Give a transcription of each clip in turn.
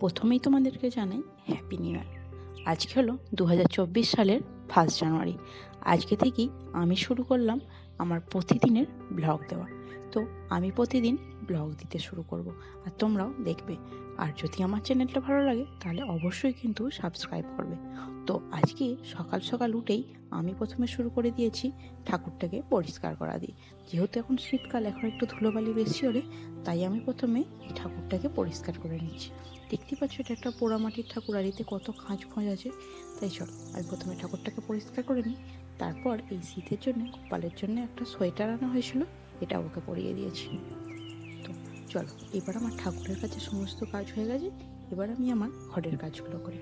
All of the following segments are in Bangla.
প্রথমেই তোমাদেরকে জানাই হ্যাপি নিউ ইয়ার আজকে হলো দু হাজার চব্বিশ সালের ফার্স্ট জানুয়ারি আজকে থেকেই আমি শুরু করলাম আমার প্রতিদিনের ব্লগ দেওয়া। তো আমি প্রতিদিন ব্লগ দিতে শুরু করব। আর তোমরাও দেখবে। আর যদি আমার চ্যানেলটা ভালো লাগে, তাহলে অবশ্যই কিন্তু সাবস্ক্রাইব করবে। তো আজকে সকাল সকাল উঠেই আমি প্রথমে শুরু করে দিয়েছি ঠাকুরটাকে পরিষ্কার করা দিয়ে। যেহেতু এখন শীতকাল, এখন একটু ধুলোবালি বেশি হলে, তাই আমি প্রথমে এই ঠাকুরটাকে পরিষ্কার করে নিচ্ছি। দেখতে পাচ্ছ এটা একটা পোড়ামাটির ঠাকুর আর এতে কত খাঁজ খোঁজ আছে। তাই চলো আমি প্রথমে ঠাকুরটাকে পরিষ্কার করে নিই। তারপর এই শীতের জন্য, কপালের জন্য একটা সোয়েটার আনা হয়েছিল, এটা ওকে পরিয়ে দিয়েছি। তো চলো, এবার আমার ঠাকুরের কাছে সমস্ত কাজ হয়ে গেছে, এবার আমি আমার ঘরের কাজগুলো করি।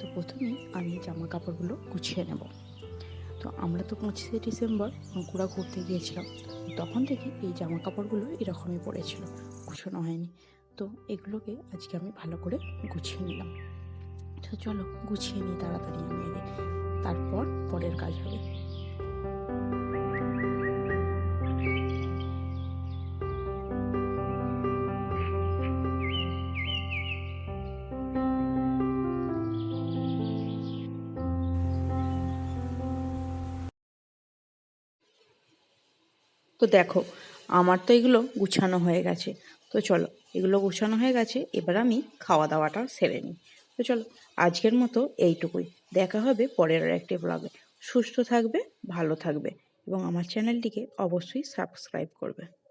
তো প্রথমেই আমি জামা কাপড়গুলো গুছিয়ে নেব। তো আমরা তো পঁচিশে ডিসেম্বর বাঁকুড়া ঘুরতে গিয়েছিলাম, তখন থেকে এই জামা কাপড়গুলো এরকমই পড়েছিল, গুছানো হয়নি। তো এগুলোকে আজকে আমি ভালো করে গুছিয়ে নিলাম। তো চলো, গুছিয়ে নিই তাড়াতাড়ি আমি আগে। তারপর পরের কাজ হবে। তো দেখো আমার তো এগুলো গুছানো হয়ে গেছে। তো চলো, এগুলো গুছানো হয়ে গেছে, এবার আমি খাওয়া দাওয়াটা সেরে নিই। তো চলো, আজকের মতো এইটুকুই। দেখা হবে পরের একটি ব্লগে সুস্থ থাকবে, ভালো থাকবে, এবং আমার চ্যানেলটিকে অবশ্যই সাবস্ক্রাইব করবে।